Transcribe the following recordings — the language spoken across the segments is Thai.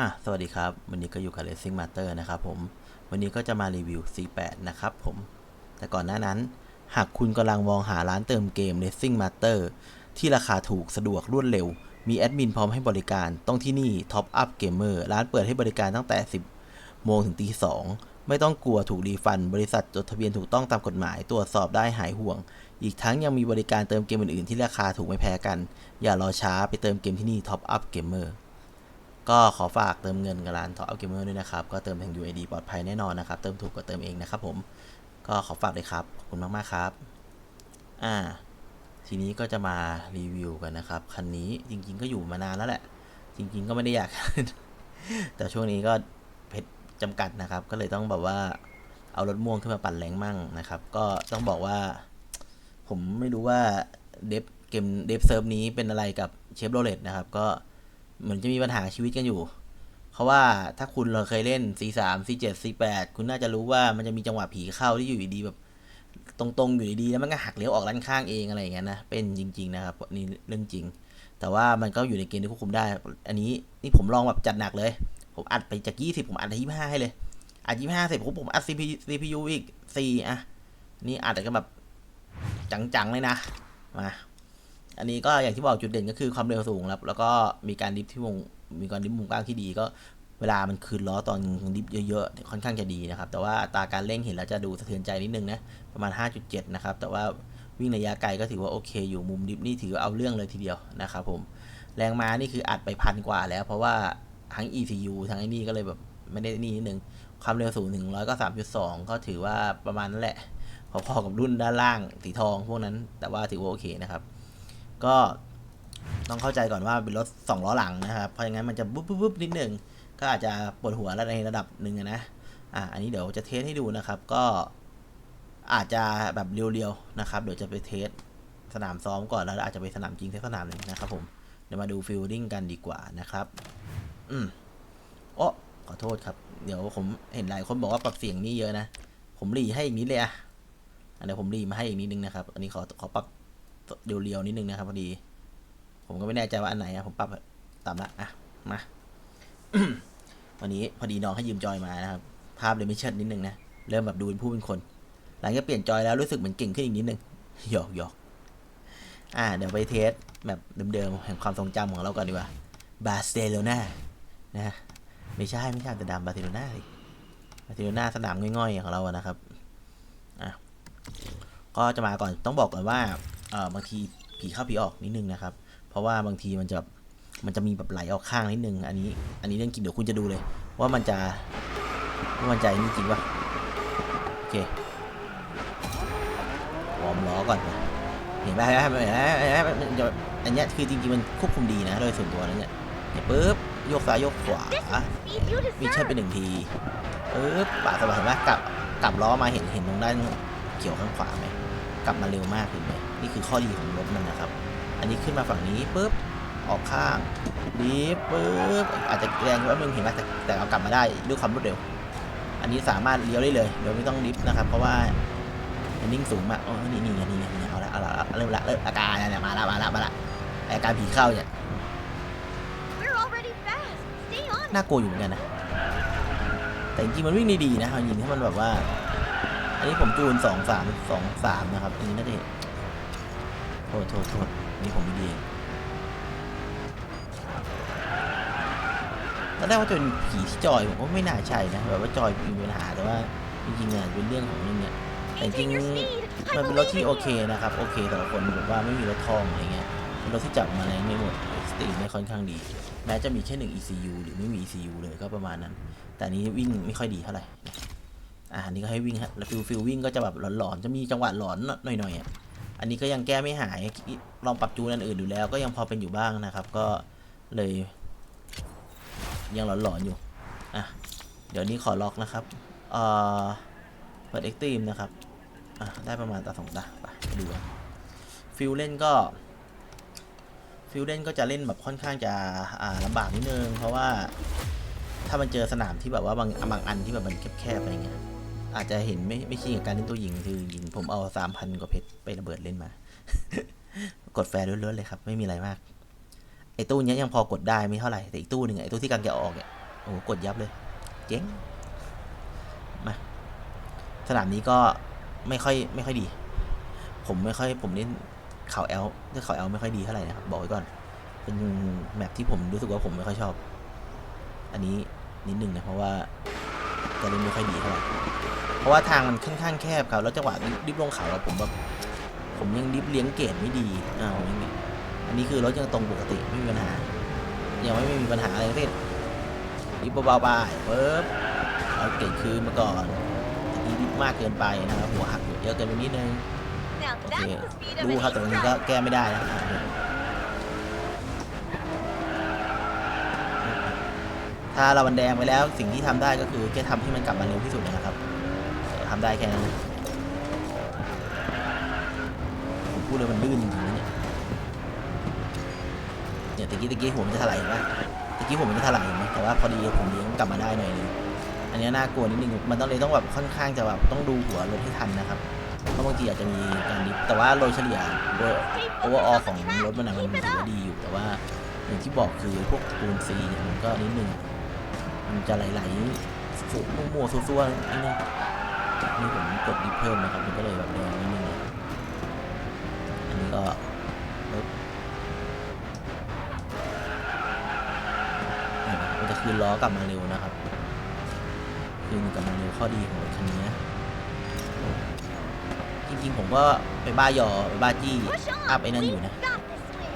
อะสวัสดีครับ วันนี้ก็อยู่กับ Racing Master นะครับผม วันนี้ก็จะมารีวิว C8 นะครับผม แต่ก่อนหน้านั้น หากคุณกำลังมองหาร้านเติมเกม Racing Master ที่ราคาถูกสะดวกรวดเร็ว มีแอดมินพร้อมให้บริการ ต้องที่นี่ Top Up Gamer ร้านเปิดให้บริการตั้งแต่ 10 โมงถึงตี2ไม่ต้องกลัวถูกรีฟัน บริษัทจดทะเบียนถูกต้องตามกฎหมาย ตรวจสอบได้หายห่วง อีกทั้งยังมีบริการเติมเกมอื่นๆ ที่ราคาถูกไม่แพ้กัน อย่ารอช้าไปเติมเกมที่นี่ Top Up Gamer ก็ขอฝากเติมเงินกับร้าน Top Up Gamer ด้วยนะครับ ก็เติมทาง UID ปลอดภัยแน่นอนนะครับ เติมถูกก็เติมเองนะครับผม ก็ขอฝากเลยครับ ขอบคุณมาก ๆ ครับ อ่า ทีนี้ก็จะมารีวิวกันนะครับ คันนี้จริง ๆ ก็อยู่มานานแล้วแหละ จริง ๆ ก็ไม่ได้อยาก แต่ช่วงนี้ก็เพชรจำกัดนะครับ ก็เลยต้องแบบว่าเอารถม่วงขึ้นมาปั่นแรงมั่งนะครับ ก็ต้องบอกว่า ผมไม่รู้ว่าเดฟเกมเดฟเซิร์ฟนี้เป็นอะไรกับเชฟโรเลตนะครับ ก็ เหมือนจะมีปัญหาชีวิตกันอยู่ เพราะว่าถ้าคุณเราเคยเล่น C3 C7 C8 คุณน่าจะรู้ว่ามันจะมีจังหวะผีเข้าที่อยู่ดีๆแบบตรงๆอยู่ดีๆแล้วมันก็หักเลี้ยวออกด้านข้างเองอะไรอย่างเงี้ยนะเป็นจริง ๆ นะครับนี่เรื่องจริง แต่ว่ามันก็อยู่ในเกณฑ์ที่ควบคุมได้ อันนี้นี่ผมลองแบบจัดหนักเลย ผมอัดไปจาก 20 ผมอัดไป25ให้เลยอัด25เสร็จปุ๊บผมอัด CPU CPU อีก4อะนี่อัดกันแบบจังๆเลยนะมา อันนี้ก็อย่างที่บอกจุดเด่นก็คือความเร็วสูงครับแล้วก็มีการดิฟที่วงมีการดิฟมุมกว้างที่ดีก็เวลามันคืนล้อตอนดิฟเยอะๆ ค่อนข้างจะดีนะครับ แต่ว่าตาการเร่งเห็นแล้วจะดูสะเทือนใจนิดนึงนะ ประมาณ 5.7 นะครับ แต่ว่าวิ่งระยะไกลก็ถือว่าโอเค อยู่มุมดิฟนี่ถือว่าเอาเรื่องเลยทีเดียวนะครับผม แรงม้านี่คืออัดไปพันกว่าแล้ว เพราะว่าทั้ง ECU ทั้งไอ้นี่ก็เลยแบบไม่ได้นี่นิดนึง ความเร็วสูงถึงร้อยก็สามจุดสองก็ถือว่าประมาณนั้นแหละ พอๆกับรุ่นด้านล่างสีทองพวกนั้น แต่ว่าถือว่าโอเคนะครับ ก็ต้องเข้าใจก่อนว่าเป็นรถสองล้อหลังนะครับ เพราะงั้นมันจะบุ๊บบุ๊บบนิดหนึ่งก็อาจจะปวดหัวในระดับหนึ่งนะ อะอันนี้เดี๋ยวจะเทสให้ดูนะครับ ก็อาจจะแบบเรียวๆนะครับ เดี๋ยวจะไปเทสสนามซ้อมก่อนแล้วอาจจะไปสนามจริงสักสนามหนึ่งนะครับผม เดี๋ยวมาดูฟิลลิ่งกันดีกว่านะครับ อืมโอ้ขอโทษครับ เดี๋ยวผมเห็นหลายคนบอกว่าปรับเสียงนี่เยอะนะ ผมรีให้อีกนิดเลยอะเดี๋ยวผมรีมาให้อีกนิดนึงนะครับ อันนี้ขอขอปรับ เรียวๆนิดนึงนะครับพอดี ผมก็ไม่แน่ใจว่าอันไหนอะผมปรับตามละอะมาวันนี้พอดีน้องให้ยืมจอยมานะครับ ภาพเลยไม่เชิดนิดนึงนะ เริ่มแบบดูเป็นผู้เป็นคน หลังจากเปลี่ยนจอยแล้วรู้สึกเหมือนเก่งขึ้นอีกนิดนึงหยอกหยอกอ่า เดี๋ยวไปเทสแบบเดิมๆแห่งความทรงจำของเราก่อนดีกว่าบาร์เซโลนานะไม่ใช่ไม่ใช่แต่ดามบาร์เซโลนาสิบาร์เซโลนาสนามง่อยๆของเราอะนะครับอะก็จะมาก่อนต้องบอกก่อนว่า บางทีผีเข้าผีออกนิดนึงนะครับ เพราะว่าบางทีมันจะมันจะมีแบบไหลออกข้างนิดนึง อันนี้ อันนี้เรื่องจริงเดี๋ยวคุณจะดูเลย ว่ามันจะว่ามันใจนี่จริงปะโอเควอร์มล้อก่อนเห็นไหมเห็นไหมเห็นไหมเห็นไหมมันจะอันนี้คือจริงๆมันควบคุมดีนะ โดยส่วนตัวแล้วเนี่ยเนี่ยปุ๊บโยกซ้ายโยกขวามีเชิดไปหนึ่งทีปึ๊บปาสบายเห็นไหมกลับกลับล้อมาเห็นเห็นตรงด้านเขียวข้างขวาไหมกลับมาเร็วมากเห็นไหม นี่คือข้อดีของรถมันนะครับ อันนี้ขึ้นมาฝั่งนี้ปุ๊บออกข้างดีฟปุ๊บอาจจะแรงแป๊บนึงเห็นไหมแต่แต่เอากลับมาได้ด้วยความรวดเร็ว อันนี้สามารถเลี้ยวได้เลยโดยไม่ต้องดิฟนะครับ เพราะว่ามันนิ่งสูงมากอ๋อนี่นี่ไงนี่ไงนี่ไงเอาละเอาละเอาละเริ่มละเริ่มอาการเนี่ยมาละมาละมาละอาการผีเข้าเนี่ย We're already fast. Stay on. น่ากลัวอยู่เหมือนกันนะแต่จริงๆมันวิ่งได้ดีนะเอาจริงถ้ามันแบบว่า อันนี้ผมจูนสองสามสองสามนะครับอันนี้น่าจะเห็น โทษโทษโทษอันนี่ผมไม่ดีเองตอนแรกว่าจะเป็นผีที่จอยผมว่าไม่น่าใช่นะแบบว่าจอยมีปัญหาแต่ว่าจริงๆอะเป็นเรื่องของนึงเนี่ยแต่จริง Maintain your speed. มัน I เป็นรถ believe ที่ in โอ you. เคนะครับโอเคสำหรับคนแบบว่าไม่มีรถทองอะไรเงี้ยเป็นรถที่จับมาแรงไม่หมดสตรีมไม่ค่อนข้างดี แม้จะมีแค่หนึ่ง ECU หรือไม่มี ECU เลยก็ประมาณนั้น แต่อันนี้วิ่งไม่ค่อยดีเท่าไหร่อ่าอันนี้ก็ให้วิ่งฮะแล้วฟิลฟิลวิ่งก็จะแบบหลอนๆจะมีจังหวะหลอนหน่อยๆอะ อันนี้ก็ยังแก้ไม่หาย ลองปรับจูนอันอื่นดูแล้ว ก็ยังพอเป็นอยู่บ้างนะครับ ก็เลย ยังหลอนๆอยู่อะเดี๋ยวนี้ขอล็อกนะครับเอ่อเปิดเอ็กตรีมนะครับอะได้ประมาณตาสองตาไปไปดูฟิลเล่นก็ฟิลเล่นก็จะเล่นแบบค่อนข้างจะอ่าลำบากนิดนึง เพราะว่าถ้ามันเจอสนามที่แบบว่าบางบางอันที่แบบมันแคบๆอะไรเงี้ย อาจจะเห็นไม่ไม่ชินกับการเล่นตัวยิงคือยิงผมเอาสามพันกว่าเพชรไประเบิดเล่นมา กดแฟร์ล้วนๆเลยครับ ไม่มีอะไรมาก ไอ้ตู้เนี้ยยังพอกดได้ไม่เท่าไหร่ แต่อีกตู้หนึ่งไอ้ตู้ที่กำลังจะออกเนี่ยโอ้โหกดยับเลย เจ๊งมาสนามนี้ก็ไม่ค่อยไม่ค่อยดี ผมไม่ค่อยผมเล่นเขาแอลเล่นเขาแอลไม่ค่อยดีเท่าไหร่นะครับบอกไว้ก่อน เป็นแมปที่ผมรู้สึกว่าผมไม่ค่อยชอบ อันนี้นิดนึงนะเพราะว่า จะเล่นไม่ค่อยดีเท่าไหร่เพราะว่าทางมันค่อนข้างแคบครับแล้วจังหวะดิฟลงเขาอะผมแบบผมยังดิฟเลี้ยงเกรดไม่ดีอ้าวอย่างงี้อันนี้คือรถยังตรงปกติไม่มีปัญหายังไม่ไม่มีปัญหาอะไรทั้งสิ้นดิฟเบาๆไปปึ๊บเอาเกรดคืนมาก่อนตะกี้ดิฟมากเกินไปนะครับหัวหักเยอะเกินไปนิดนึง Now โอเค that's the speed of ดู an ครับแต่ตรงนี้ East ก็ Ride. แก้ไม่ได้นะอะ ถ้าเราบันแดงไปแล้วสิ่งที่ทำได้ก็คือแค่ทำให้มันกลับมาเร็วที่สุดนะครับทำได้แค่นั้นผมพูดเลยมันลื่นจริงๆเนี่ยเนี่ยตะกี้ตะกี้ผมจะถลายเห็นไหมตะกี้ผมมันจะถลายเห็นไหมแต่ว่าพอดีผมเลี้ยงกลับมาได้หน่อยนึงอันนี้น่ากลัวนิดนึงมันต้องเลยต้องแบบค่อนข้างจะแบบต้องดูหัวรถให้ทันนะครับเพราะบางทีอาจจะมีการดิฟแต่ว่าโดยเฉลี่ยโดยโอเวอร์ออของรถมันนะมันถือว่าดีอยู่แต่ว่าอย่างที่บอกคือพวกปูนซีเนี่ยมันก็นิดนึง มันจะไหลๆฟุมั่วๆซัวๆนิดนึงนี่ผมกดดิฟเพิ่มนะครับมันก็เลยแบบแดงนิดนึงอะอันนี้ก็ปึ๊บเห็นไหมมันจะคืนล้อกลับมาเร็วนะครับ คืนกลับมาเร็วข้อดีของรถคันนี้จริงๆผมก็ไปบ้าหยอไปบ้าจี้ Push on. อัพไอ้นั่นอยู่ We've นะ got this win.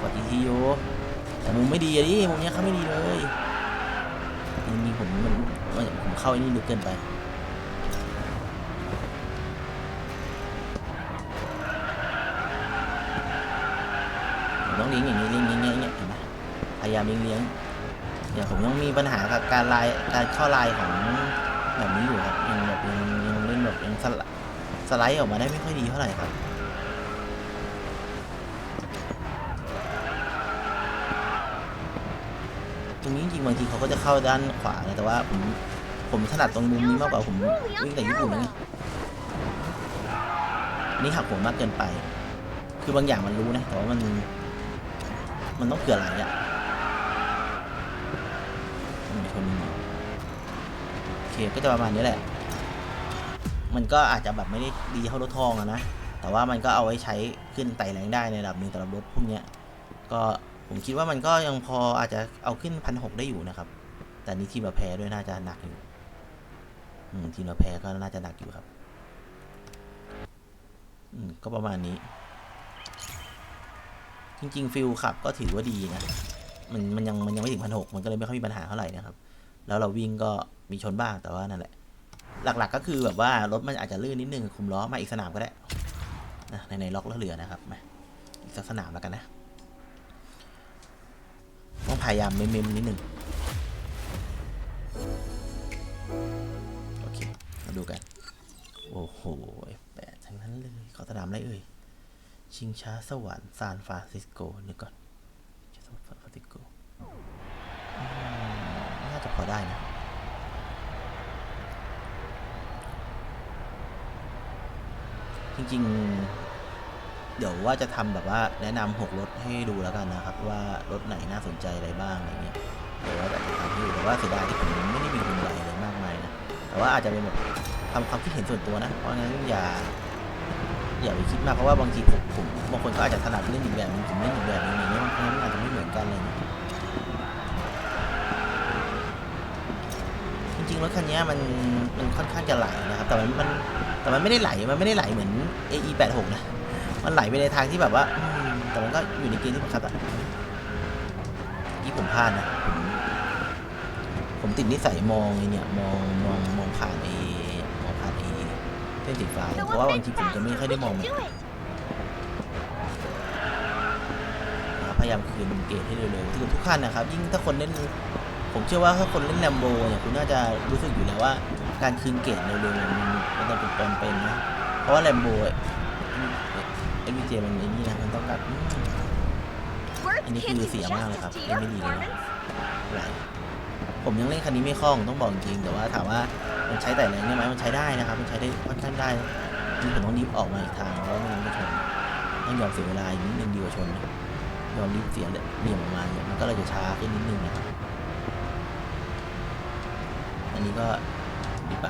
กด GTU แต่มุมไม่ดีอะดิมุมเนี้ยเขาไม่ดีเลยจริงๆผมมันผมเข้าไอ้นี่ลึกเกินไปต้องเลี้ยงอย่างนี้เลี้ยงอย่างเงี้ยงเงี้ยเห็นไหมพยายามเลี้ยงเลี้ยงเนี่ยผมยังมีปัญหากับการลายการเข้าลายของแบบนี้อยู่ครับยังแบบยังยังเล่นแบบยังสไลด์สไลด์ออกมาได้ไม่ค่อยดีเท่าไหร่ครับ ต ริงบางทีเขาก็จะเข้าด้านขวานะแต่ว่าผมผมถนัดตรงมุมนี้มากกว่าผมวิ่งแต่ญี่ปุ่นนะไงอันนี่หักโหมมากเกินไป คือบางอย่างมันรู้นะแต่ว่ามันมันต้องเผื่อไหลอะมันชนโอเคก็จะประมาณนี้แหละ มันก็อาจจะแบบไม่ได้ดีเท่ารถทองอะนะแต่ว่ามันก็เอาไว้ใช้ขึ้นไต่แรงได้ในระดับหนึ่งสำหรับรถพวกเนี้ยก็ ผมคิดว่ามันก็ยังพออาจจะเอาขึ้นพันหกได้อยู่นะครับ แต่นี่ทีมเราแพ้ด้วยน่าจะหนักอยู่ทีมเราแพ้ก็น่าจะหนักอยู่ครับก็ประมาณนี้ จริง ๆ ฟิลขับก็ถือว่าดีนะ มันมันยังมันยังไม่ถึงพันหกมันก็เลยไม่ค่อยมีปัญหาเท่าไหร่นะครับ แล้วเราวิ่งก็มีชนบ้างแต่ว่านั่นแหละ หลักๆก็คือแบบว่ารถมันอาจจะลื่นนิดนึงคุมล้อมาอีกสนามก็ได้นะในในล็อกแล้วเหลือนะครับมาอีกสักสนามแล้วกันนะ ต้องพยายามเมมๆนิดนึงโอเค มาดูกัน โอ้โหแปดทั้งนั้นเลยขอสนามไรเอ่ย ชิงช้าสวรรค์ซานฟรานซิสโกนึกก่อนซานฟรานซิสโกน่าจะพอได้นะจริงๆ เดี๋ยวว่าจะทำแบบว่าแนะนำหกรถให้ดูแล้วกันนะครับ ว่ารถไหนน่าสนใจอะไรบ้างอะไรเงี้ยเดี๋ยวว่าจะทำให้ดูแต่ว่าเสียดายที่ผมไม่ได้มีทุนใบอะไรมากมายนะแต่ว่าอาจจะเป็นแบบทำความคิดเห็นส่วนตัวนะ เพราะงั้นอย่า อย่าไปคิดมากเพราะว่าบางทีผมผมบางคนก็อาจจะถนัดเล่นอีกแบบนึงผมเล่นอีกแบบนึงอย่างเงี้ยบางครั้งมันอาจจะไม่เหมือนกันเงี้ยจริงๆรถคันนี้มันมันค่อนข้างจะไหลนะครับ แต่มันมันแต่มันไม่ได้ไหลมันไม่ได้ไหลเหมือน AE 8 6 นะ มันไหลไปในทางที่แบบว่าอืมแต่มันก็อยู่ในเกณฑ์ที่บังคับอะที่ผมพลาดนะ ผมผมติดนิสัยมองไอ้เนี่ยมองมองมองผ่านไอ้มองผ่านไอ้เส้นสีฟ้า Go เพราะว่า a บาง bit ทีผมจะไม่ค่อยได้ fast. มอง We มัน can do it. นะครับพยายามคืนเกรดให้เร็วๆทุกทุกขั้นนะครับ ยิ่งถ้าคนเล่น ผมเชื่อว่าถ้าคนเล่นแลมโบเนี่ยคุณน่าจะรู้สึกอยู่แล้วว่า การคืนเกรดเร็วๆมันมันต้องเป็นจำเป็นนะ เพราะว่าแลมโบเอ็นวีเจมันไอ้นี่นะมันต้องการอืม Worth Ini kissing คือเสียมากเลย justice ครับ to ยัง your ไม่ดีเลยนะ performance. ไหลผมยังเล่นคันนี้ไม่คล่องต้องบอกจริงแต่ว่าถามว่ามันใช้แต่แรงได้ไหมมันใช้ได้นะครับ มันใช้ได้ค่อนข้างได้จริงผมต้องดิฟออกมาอีกทางเพราะว่าไม่งั้นก็ชนต้องยอมเสียเวลาอีกนิดนึงดีกว่าชนนะยอมดิฟเสียเหลี่ยมออกมาก็เลยจะช้าขึ้นนิดนึงนะครับอันนี้ก็ดีไป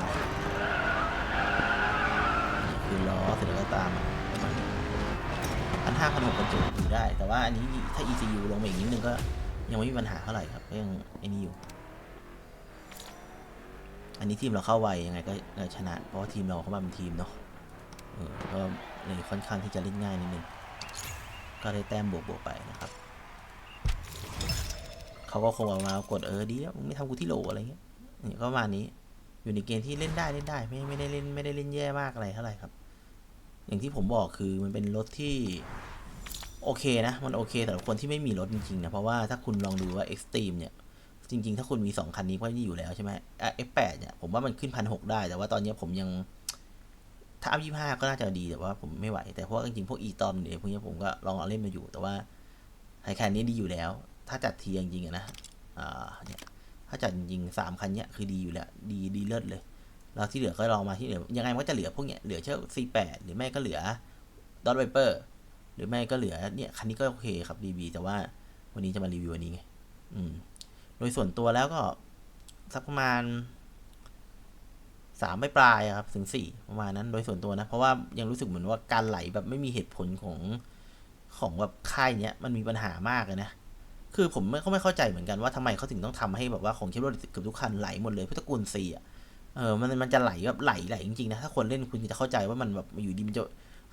นี่คือล้อเสร็จแล้วก็ตาม ประมาณนี้พันห้าพันหกพันเจ็ดอยู่ได้ แต่ว่าอันนี้ถ้า ECU ลงมาอีกนิดนึงก็ยังไม่มีปัญหาเท่าไหร่ครับก็ยังไอ้นี่อยู่ อันนี้ทีมเราเข้าไวยังไงก็ชนะ เพราะว่าทีมเราเข้ามาเป็นทีมเนาะเออก็เลยค่อนข้างที่จะเล่นง่ายนิดนึง ก็ได้แต้มบวกบวกไปนะครับเขาก็คงออกมากดเออดีแล้วมึงไม่ทำกูที่โหลอะไรเงี้ยนี่ก็ประมาณนี้อยู่ในเกมที่เล่นได้เล่นได้ไม่ไม่ได้เล่นไม่ได้เล่นแย่มากอะไรเท่าไหร่ครับ อย่างที่ผมบอกคือมันเป็นรถที่ โอเคนะ มันโอเคสำหรับคนที่ไม่มีรถจริงๆนะ เพราะว่าถ้าคุณลองดูว่า Extreme เนี่ย จริง ๆ ถ้าคุณมี 2 คันนี้ก็อยู่แล้วใช่ไหมอะ F8 เนี่ย ผมว่ามันขึ้นพันหได้ แต่ว่าตอนนี้ผมยัง ถ้าอัพยี่ห้าก็น่าจะดี แต่ว่าผมไม่ไหว แต่เพราะว่าจริงๆพวกอีตอมเนี่ยพวกนี้ผมก็ลองเอาเล่นมาอยู่ แต่ว่าไฮแคนนี้ดีอยู่แล้ว ถ้าจัดทีจริงๆนะอ่าเนี่ยถ้าจัดจริงๆสามคันเนี้ยคือดีอยู่แล้ว ดีดีเลิศเลย แล้วที่เหลือก็ลองมาที่เหลือยังไงมันก็จะเหลือพวกเนี้ยเหลือเช่ C8 หรือไม่ก็เหลือดอทไวเปอร์ หรือไม่ก็เหลือเนี่ยคันนี้ก็โอเคครับดีๆแต่ว่าวันนี้จะมารีวิวอันนี้ไงอืมโดยส่วนตัวแล้วก็สักประมาณสามไม่ปลายครับ ถึงสี่ประมาณนั้นโดยส่วนตัวนะ เพราะว่ายังรู้สึกเหมือนว่าการไหลแบบไม่มีเหตุผลของของแบบค่ายเนี้ยมันมีปัญหามากเลยนะ คือผมไม่เขาไม่เข้าใจเหมือนกันว่าทำไมเขาถึงต้องทำให้แบบว่าของเชฟโรเลตเกือบทุกคันไหลหมดเลยพุทธกูลซีอะเออมันมันจะไหลแบบไหลไหลจริงๆนะถ้าคนเล่นคุณจะเข้าใจว่ามันแบบอยู่ดีมันจะ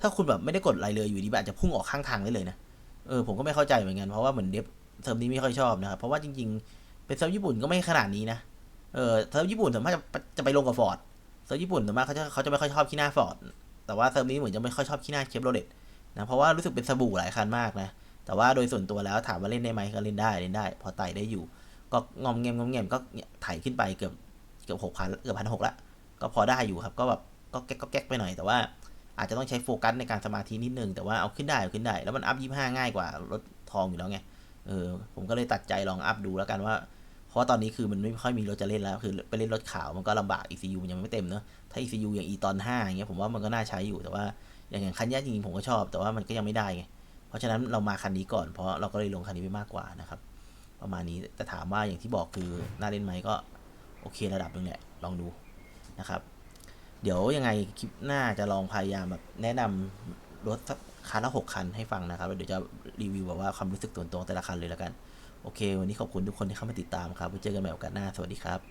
ถ้าคุณแบบไม่ได้กดอะไรเลยอยู่ดีมันอาจะพุ่งออกข้างทางได้เลยนะ เออผมก็ไม่เข้าใจเหมือนกันเพราะว่าเหมือนเดฟเทอมนี้ไม่ค่อยชอบนะครับ เพราะว่าจริงๆ เป็นเซิร์ฟญี่ปุ่นก็ไม่ขนาดนี้นะ เออเซิร์ฟญี่ปุ่นส่วนมากจะจะไปลงกับฟอร์ดเซิร์ฟญี่ปุ่นส่วนมากเขาจะเขาจะไม่ค่อยชอบขี้หน้าฟอร์ดแต่ว่าเซิร์ฟนี้เหมือนจะไม่ค่อยชอบขี้หน้าเคปโรเลตนะเพราะว่ารู้สึกเป็นสบู่หลายคันมากนะแต่ว่าโดยส่วนตัวแล้วถามว่าเล่นได้ไหมก็เล่นได้เล่นได้ พอไต่ได้อยู่ ก็งอมเงมงอมเงมก็เนี่ยไถ่ขึ้นไปเกือบเกือบหกพันเกือบพันหกละก็พอได้อยู่ครับ ก็แบบก็แก๊กก็แก๊กไปหน่อยแต่ว่า อาจจะต้องใช้โฟกัสในการสมาธินิดนึงแต่ว่าเอาขึ้นได้เอาขึ้นได้ แล้วมันอัพยี่ห้าง่ายกว่ารถทองอยู่แล้วไงเออผมก็เลยตัดใจลองอัพดูแล้วกันว่า เพราะว่าตอนนี้คือมันไม่ค่อยมีรถจะเล่นแล้ว คือไปเล่นรถขาวมันก็ลำบาก ECU มันยังไม่เต็มเนอะถ้า ECU อย่าง e ตอน5อย่างเงี้ยผมว่ามันก็น่าใช้อยู่แต่ว่าอย่างอย่างคันนี้จริงๆผมก็ชอบ แต่ว่ามันก็ยังไม่ได้ไงเพราะฉะนั้นเรามาคันนี้ก่อนเพราะเราก็เลยลงคันนี้ไปมากกว่านะครับประมาณนี้แต่ถามว่าอย่างที่บอกคือน่าเล่นไหมก็โอเคระดับนึงแหละลองดูนะครับ เดี๋ยวยังไงคลิปหน้าจะลองพยายามแบบแนะนำรถสักคันละหกคันให้ฟังนะครับแล้วเดี๋ยวจะรีวิวแบบว่าความรู้สึกตัวตรงแต่ละคันเลยแล้วกัน โอเค วันนี้ขอบคุณทุกคนที่เข้ามาติดตามครับไว้เจอกันใหม่โอกาสหน้า สวัสดีครับ